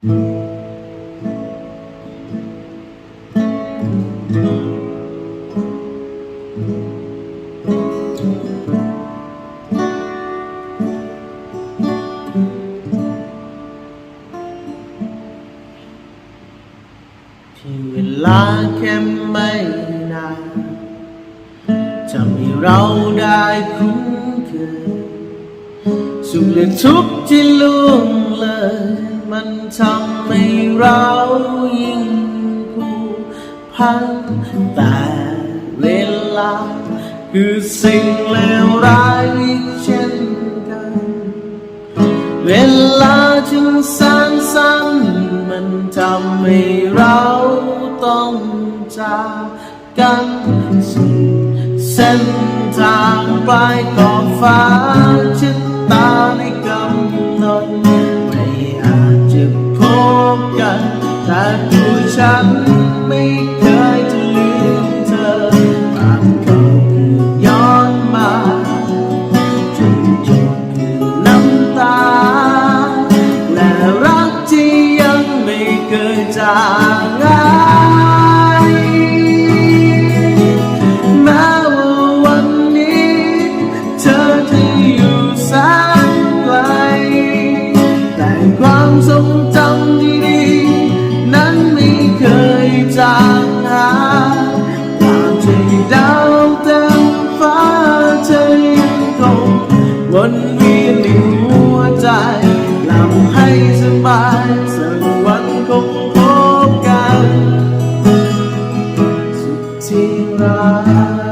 เพียงเวลาแค่ไม่นานทำให้เราได้คุ้นเคยสุขและทุกข์ที่ล่วงเลย มันทำให้เรายิ่งผูกพันแต่เวลา คือสิ่งเลวร้ายเช่นกัน เวลาจึงสั้นสั้นมันทำให้เราต้องจากกันสุดเส้นทาง แต่ตัวฉันไม่เคยจะลืมเธอตามเขาคือย้อนมาจนจบคือน้ำตา และรักที่ยังไม่เคยจาง สบายสักวันคงพบกัน สุดที่รัก